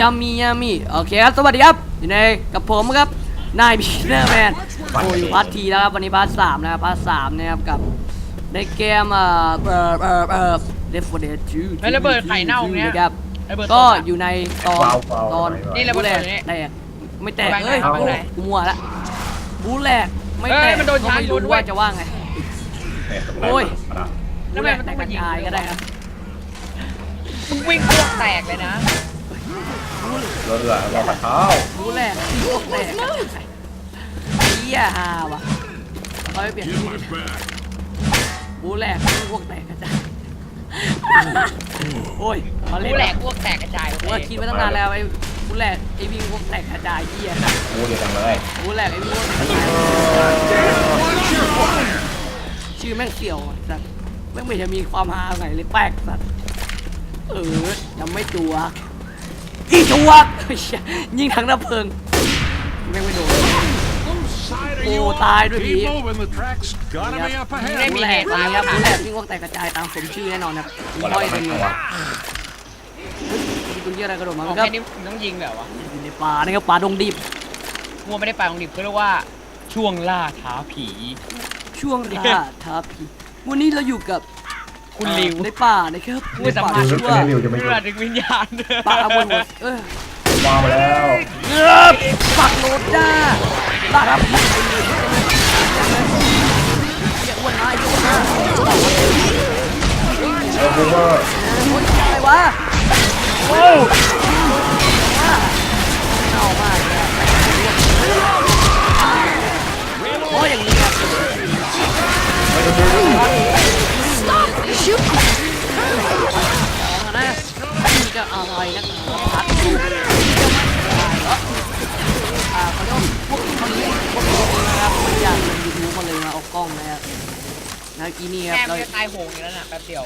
ยามียามีโอเคครับสวัสดีครับอยู่ในกับผมครับนายบีเนอร์แมนโอ้ยพาร์ททีแล้วครับวันนี้พาร์ทสามนะครับพาร์ทสามนะครับกับในเกมเอ่อเอ่อเอ่อเอ่อ Left 4 Dead 2แล้วระเบิดไข่เน่าเนี่ยนะครับระเบิดก็ตดะอยู่ในตอนวาววาวตอนนี่ระเบิดแรกตัวนี้แตกไม่แตกวางไหนเอ้ยวางไหนกูมัวละบูแรกไม่เอ้แตยกมันโดนก็ชาร์จไม่รู้โดนด้วยว่าจะว่าไงโอ้ยแล้บูวแรทำไมกมันแตต้อกงกมาระยิงจายก็ได้ครับมึงวิ่งตัวแตกเลยนะ รถเรือรอปลาเท้าบูแรกที่พวกแตกเฮียฮาว่ะเขาไปเปลี่ยนที่บูแรกที่พวกแตกกระจายโอ้ยมาเล่กูนแหลกพวกแตกกระจายกูว่าคิดไว้ตั้งนานแล้วไอ้บูแรกไอ้วิ่งพวกแตกกระจายเฮียกูเดียวกันเลยบูแรกไอ้พวกชื่อแม่งเกี่ยวอะสัตว์แม่งไม่จะมีความฮาไงเลยแปลกสัตว์เออยังไม่จัว อีจัวเฮ้ยยิงทั้งน้ำเพลิงแม่งไม่โดน Side Oh, are you on? died with Keep you. moving, the track's gotta be up บู ahead. แหลกมาครับบูแหลกวิ่งพวกแตกกระจายตามสมชื่อแน่นอนครับวันห้อยละเป็นไม่เงเอามีตัวเยี่ยอะไรกระโดดมาของครับแค่นี้มึงต้องยิงแบบวะอยู่ในป่านะครับป่าดงดิบมัวไม่ได้ไปของดิบก็เรียกว่าช่วงล่าท้าผี ช่วงราท้าผี วันนี้เราอยู่กับ คุณลิวในป่านะครับผู้สัมภาษณ์รถชื่อว่าเร็วจะไม่หยุเมื่อดถึงวิญญาณป่าอาวนเออวางมาแล้วเงือบปักโหลดจ้าลาครับเกี่ยอ้วนมาไอ้อ้วนมาเออบูมเมอร์โอ้ยอะไรวะโอ้เน่ามากเลยอะโอ้ยอย่างนี้ครับ อะไรนะพัดดูอ่าเขาเรียกพวกคนนี้พวกนี้นะครับไม่อยากลงยูทูบมาเลยมาเอากล้องนะครับนะอีนี่ครับแม่เราจะตายโหงอยู่แล้วน่ะแป๊บเดียว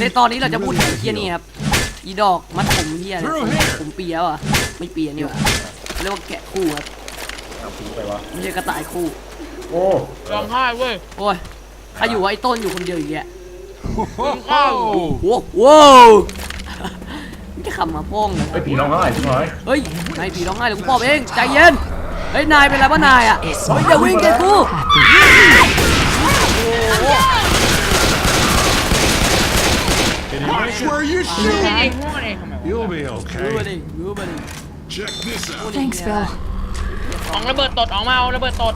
ในตอนนี้เราจะพูดถึงเฮียนี่ครับอีดอกมัดผมเฮียผมเปียว่ะไม่เปียนี่ว่ะเรียกว่าแกะคู่ครับเอาผีไปวะไม่ใช่กระต่ายคู่ โอ้ร้องไห้เว้ยโอ้ยใครอยู่วะไอ้ต้นอยู่คนเดียวอย่างเงี้ย Oh, โว้โว้ วมันจะขำมาโป้งเลยไอผีร้องไห้ใช่ไหมเฮ้ยนายผีร้องไห้เดี๋ยวกูปอบเองใจเย็นเฮ้ยนายเป็นไรปะนายอะเฮ้ยอย่าวิ่งเกกู watch where you ไอ้ shoot. หัวเลยทำไมวะ You'll be รู้มา okay. ดิรู้มาดิ Check this out. Thanks, Bill. ของระเบิดตดออกมาเอาระเบิดตด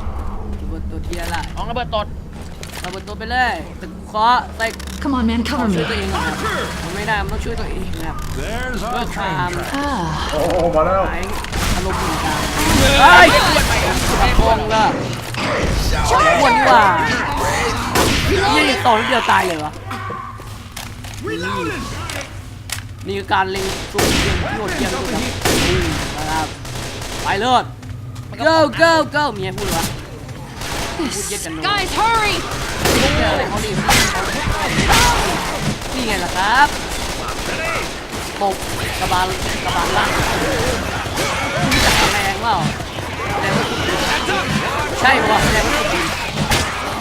ระเบิดตัวเทียร์ละของระเบิดตดระเบิดตัวไปเลยแต่กู เคาะใส่ Come on, man, ต้อ cover งช่วย me. ตัวเองนะครับมันไม่ได้มันต้องช่วยตัวเองนะครับ There's เพื่อ our ค train วาม track. Ah, โอ้โหมาแล้วหายอารมณ์หนึ่งกลางเฮ้ยไอ้พงละอ้วนนี่หว่ายี่ต่อนิดเดียวตายเลยวะนี่คือการเล็งตัวเทียมที่โหดเทียมดูครับอืมนะครับ ไปเลิศ go go go เมียพูดเลยวะพูดเย็ดกันเลย guys, hurry! เจออะไรเขาดินี่ไงล่ะครับตบกระบาลกระบาลล่างจะแรงเปล่าแรงว่าสุดดิใช่ป่ะแรงว่าสุดดิ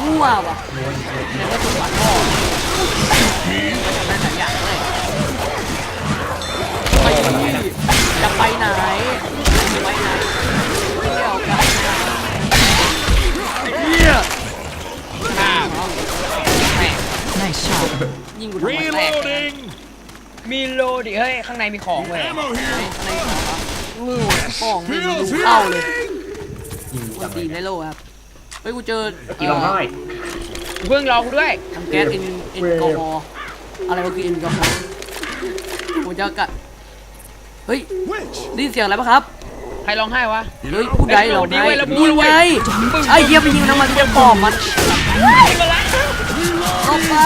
มั่วป่ะแรงว่าสุดหวานพ่อจะได้หลายอย่างไปจะไปไหน ยิงกูทำไม Reloading. มีโลดิเฮ้ย ข้างในมีของเว้ย Ammo here. ในงูของไม่มีรูเข้าเลยยิงวัจันงดีเลในยโลกครับ เฮ้ย กูเจอผีร้องไห้เพิ่งรอกูด้วย ทำแก๊สเอ็นเอ็นกอฮอล์อะไรก็คือเอ็นกอฮอล์กูจะกะเฮ้ย Which? ได้ยินเสียงอะไรปะครับ ใครร้องไห้วะ เฮ้ยผู้ใดเหรอดีไงเว้ยระบุนี่ไงเว้ยไอ้เหี้ยไปยิงน้ำมันจะปอบมัน เข้าไป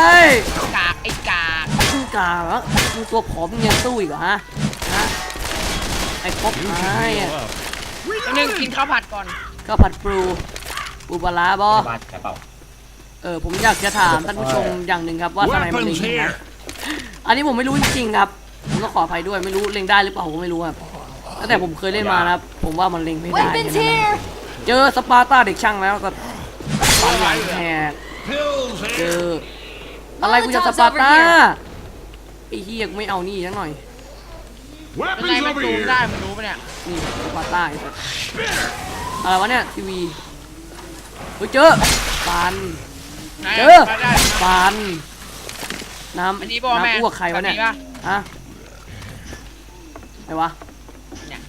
กากไอ้กากมึงกาเหรอมึงตัวผอมมึงยังสู้อีกเหรอฮะฮะไอ้ป๊อปไอ้อะหนึ่งกินข้าวผัดก่อนข้าวผัดปูปูปลาราบอเออผมอยากจะถามท่านผู้ชมอย่างหนึ่งครับว่าทำไมมันเล็งอัน here. อันนี้ผมไม่รู้จริงๆครับผมต้องขออภัยด้วยไม่รู้เล็งได้หรือเปล่าผมไม่รู้ครับตั้งแต่ผมเคยเล่นมานะครับผมว่ามันเล็งไม่ได้เจอสปาร์ตาเด็กช่างแล้วก็ปันหลังแหก เจ here. ออะไรกูจะสปาร์ต้าไอ้เฮียกูไม่เอานี่สักหน่อยยังไง Weapons มัน over จูง here. ได้มันรู้ปะเนี่ยนี่ปาใต้อะไรวะเนี่ยทีวีเฮ้ยเจอฟันไหนเจอได้ได้ฟันน้ำอันนี้บอกแม่น้ำอ้วกใครวะเนี่ยแบบนี้ปะฮะไหนวะเนี่ย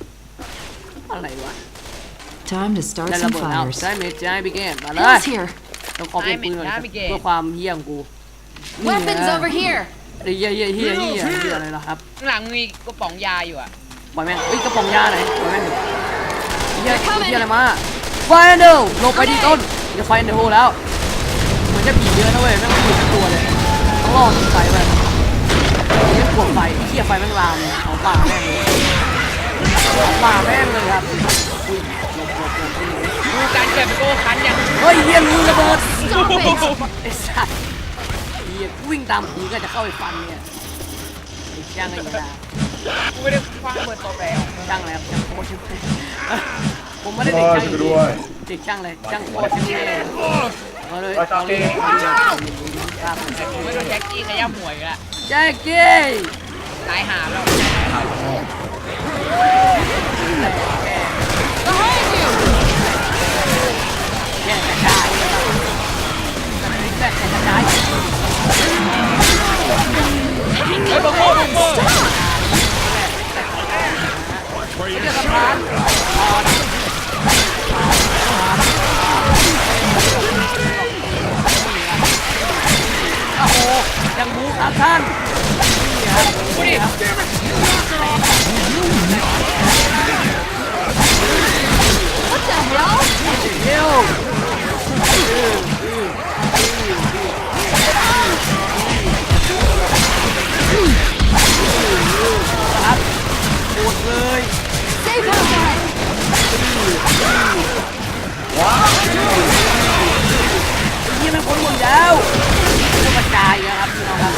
อะไรวะ Time to start ได้ระ some เบิดแล้ว fires. ใช่ไห มใช่พี่แกมาเลย Who's here? ต้องขอเป็นปืนก่อนได้ไม่เก่งเพื่อความเฮี้ยงกู Weapons over here. เฮี้ยเฮี้ยเฮี้ยเฮี้ยเฮี้ยอะไรล่ะครับข้างหลังมีกระป๋องยาอยู่อะปล่อยแม่งเอ้ยกระป๋องยาไหนปล่อยแม่งเฮี้ยเฮี้ยอะไรมาไฟเดอร์ลงไปที่ต้นจะไฟเดอร์โฮแล้วเหมือนจะผีเยอะนะเว้ยแม่งไม่มีสักตัวเลยต้องรอดไฟไปเฮี้ยกลัวไฟเฮี้ยไฟแม่งลามเอาป่าแม่งเลยเอาป่าแม่งเลยครับ ดูการเก็บโก้คันยังเฮ้ยเฮี้ยงูระเบิด Stop it. ไอ้สัตว์เฮียวิ่งตามผีก็จะเข้าไปฟันเนี่ยไอ้ช่างไอ้ยากูไม่ได้ฟังเปิดตัวแล้วช่างอะไรครับช่างโคตรใช่ไหมผมไม่ได้เด็กโอ้ยช่างช่วยด้วยเด็กช่างเลยช่างโคตรช่างเลยเอาเลยโอ้ยเอาเลยช่างเก่งครับผมไม่โดนแจ็คกี้ขย้ำหวยกันละแจ็คกี้ตายหาแล้ว แย่กระจายแย่กระจาย นี่มันคนหมดแล้วกระจายนะครับพี่น้องครับ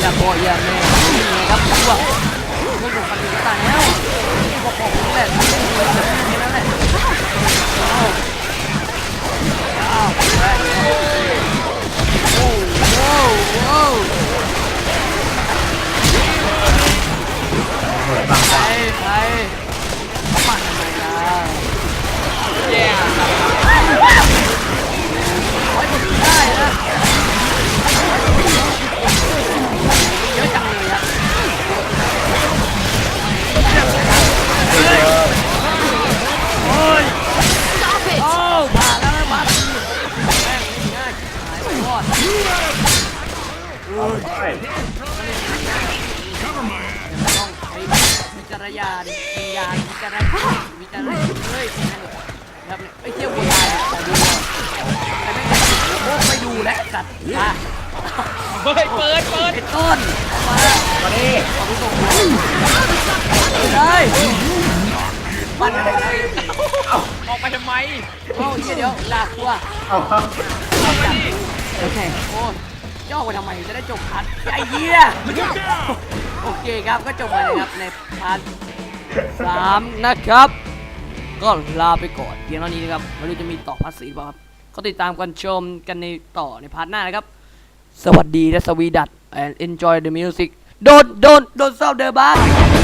อย่าบยอย่าแม่นี่ไงครับพวกพวกผมกันอยู่ตายแล้ว ใครใครปั่นทำไมล่ะแย่โอ้ยผมได้นะเยอะจังเลยอะโอ้ยโอ้มาแล้วนะมาทีแม่งง่ายหายไปรอด เอาไารณญาณวิญญาณวิจารณ์วิจารณ์เฮ้ยครับเนี่ยไอ้เที่ยวคนตายแต่ดูแต่ไม่โอ้ไม่ดูแล้วสัตว์มาเฮ้ยเปิดเปิดต้นมามาดิเอาไปส่งเลยมันอะไรออกไปทำไมเอ้าเดี๋ยวลากตัวเอาครับ Okay. โอ้ ย่อไปทำไมจะได้จบพัดไอ้เหี้ยโอเคครับก็จบไปนะครับในพัดสามนะครับ ก็ลาไปก่อนเพียงเท่านี้นะครับไม่รู้จะมีต่อภาษีเปล่าครับ ก็ติดตามกันชมกันในต่อในพาร์ทหน้านะครับ สวัสดีและสวีดัต and enjoy the music don't don't don't stop the bar